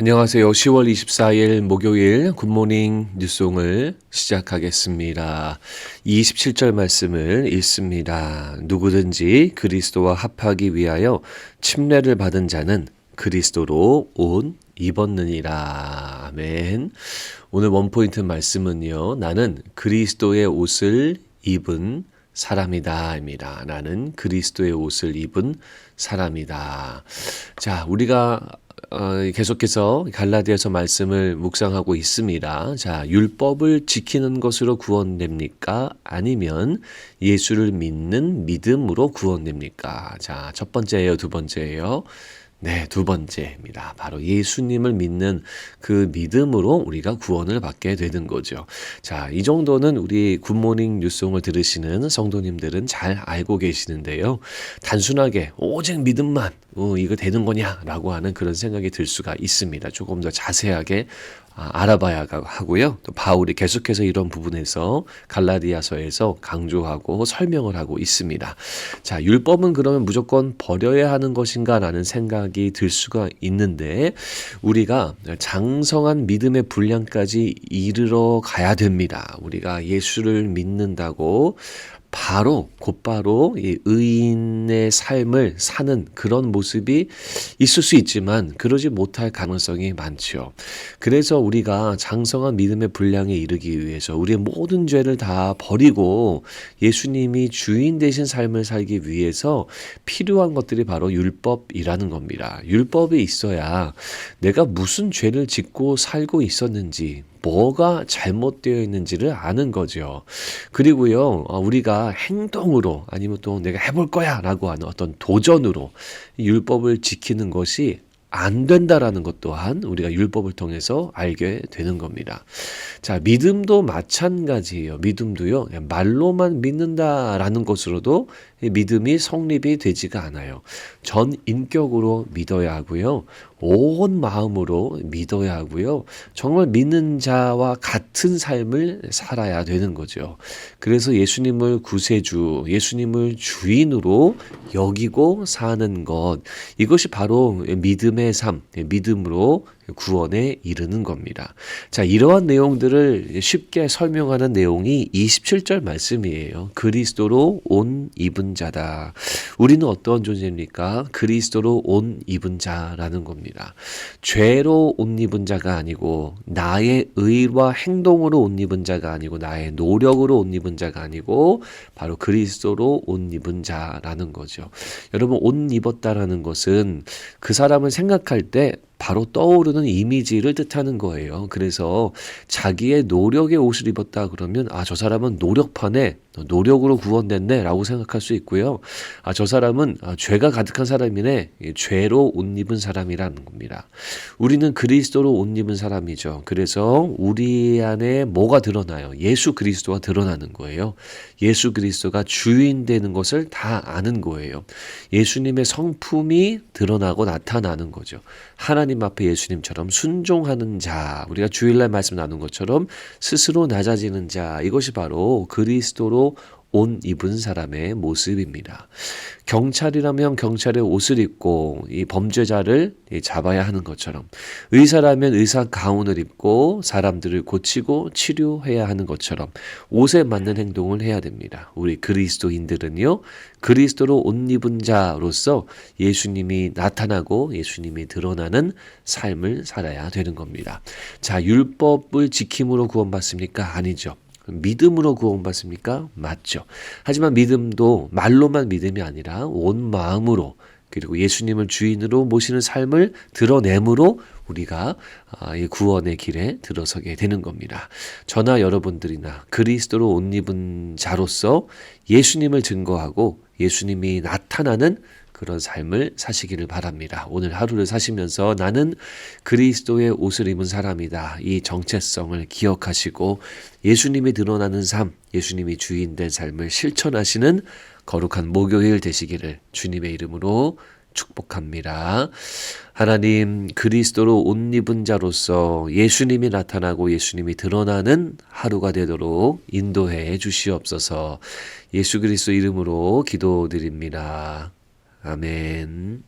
안녕하세요. 10월 24일 목요일 굿모닝 뉴송을 시작하겠습니다. 27절 말씀을 읽습니다. 누구든지 그리스도와 합하기 위하여 침례를 받은 자는 그리스도로 옷 입었느니라. 아멘. 오늘 원포인트 말씀은요. 나는 그리스도의 옷을 입은 사람이다입니다. 나는 그리스도의 옷을 입은 사람이다. 자, 우리가 어, 계속해서 갈라디아서 말씀을 묵상하고 있습니다. 자, 율법을 지키는 것으로 구원됩니까? 아니면 예수를 믿는 믿음으로 구원됩니까? 자, 첫 번째예요, 두 번째예요. 네, 두 번째입니다. 바로 예수님을 믿는 그 믿음으로 우리가 구원을 받게 되는 거죠. 자, 이 정도는 우리 굿모닝 뉴송을 들으시는 성도님들은 잘 알고 계시는데요. 단순하게 오직 믿음만 어, 이거 되는 거냐라고 하는 그런 생각이 들 수가 있습니다. 조금 더 자세하게 아, 알아봐야 하고요. 또 바울이 계속해서 이런 부분에서 갈라디아서에서 강조하고 설명을 하고 있습니다. 자, 율법은 그러면 무조건 버려야 하는 것인가라는 생각이 들 수가 있는데 우리가 장성한 믿음의 분량까지 이르러 가야 됩니다. 우리가 예수를 믿는다고 바로 곧바로 이 의인의 삶을 사는 그런 모습이 있을 수 있지만 그러지 못할 가능성이 많죠. 그래서 우리가 장성한 믿음의 분량에 이르기 위해서 우리의 모든 죄를 다 버리고 예수님이 주인 되신 삶을 살기 위해서 필요한 것들이 바로 율법이라는 겁니다. 율법이 있어야 내가 무슨 죄를 짓고 살고 있었는지 뭐가 잘못되어 있는지를 아는 거죠. 그리고요, 어, 우리가 행동으로 아니면 또 내가 해볼 거야 라고 하는 어떤 도전으로 율법을 지키는 것이 안 된다라는 것 또한 우리가 율법을 통해서 알게 되는 겁니다. 자, 믿음도 마찬가지예요. 믿음도요, 말로만 믿는다라는 것으로도 믿음이 성립이 되지가 않아요. 전 인격으로 믿어야 하고요. 온 마음으로 믿어야 하고요. 정말 믿는 자와 같은 삶을 살아야 되는 거죠. 그래서 예수님을 구세주, 예수님을 주인으로 여기고 사는 것. 이것이 바로 믿음의 삶, 믿음으로 구원에 이르는 겁니다. 자, 이러한 내용들을 쉽게 설명하는 내용이 27절 말씀이에요. 그리스도로 온 입은 자다. 우리는 어떤 존재입니까? 그리스도로 온 입은 자라는 겁니다. 죄로 옷 입은 자가 아니고 나의 의와 행동으로 옷 입은 자가 아니고 나의 노력으로 옷 입은 자가 아니고 바로 그리스도로 옷 입은 자라는 거죠. 여러분 옷 입었다라는 것은 그 사람을 생각할 때 바로 떠오르는 이미지를 뜻하는 거예요. 그래서 자기의 노력의 옷을 입었다 그러면 아, 저 사람은 노력판에 노력으로 구원됐네 라고 생각할 수 있고요. 아, 저 사람은 아, 죄가 가득한 사람이네. 죄로 옷 입은 사람이라는 겁니다. 우리는 그리스도로 옷 입은 사람이죠. 그래서 우리 안에 뭐가 드러나요? 예수 그리스도가 드러나는 거예요. 예수 그리스도가 주인 되는 것을 다 아는 거예요. 예수님의 성품이 드러나고 나타나는 거죠. 하나님 앞에 예수님처럼 순종하는 자, 우리가 주일날 말씀 나눈 것처럼 스스로 낮아지는 자, 이것이 바로 그리스도로 옷 입은 사람의 모습입니다. 경찰이라면 경찰의 옷을 입고 이 범죄자를 잡아야 하는 것처럼 의사라면 의사 가운을 입고 사람들을 고치고 치료해야 하는 것처럼 옷에 맞는 행동을 해야 됩니다. 우리 그리스도인들은요, 그리스도로 옷 입은 자로서 예수님이 나타나고 예수님이 드러나는 삶을 살아야 되는 겁니다. 자, 율법을 지킴으로 구원받습니까? 아니죠. 믿음으로 구원받습니까? 맞죠. 하지만 믿음도 말로만 믿음이 아니라 온 마음으로 그리고 예수님을 주인으로 모시는 삶을 드러내므로 우리가 아, 이 구원의 길에 들어서게 되는 겁니다. 저나 여러분들이나 그리스도로 옷 입은 자로서 예수님을 증거하고 예수님이 나타나는 그런 삶을 사시기를 바랍니다. 오늘 하루를 사시면서 나는 그리스도의 옷을 입은 사람이다. 이 정체성을 기억하시고 예수님이 드러나는 삶, 예수님이 주인 된 삶을 실천하시는 거룩한 목요일 되시기를 주님의 이름으로 축복합니다. 하나님 그리스도로 옷 입은 자로서 예수님이 나타나고 예수님이 드러나는 하루가 되도록 인도해 주시옵소서. 예수 그리스도 이름으로 기도드립니다. 아멘.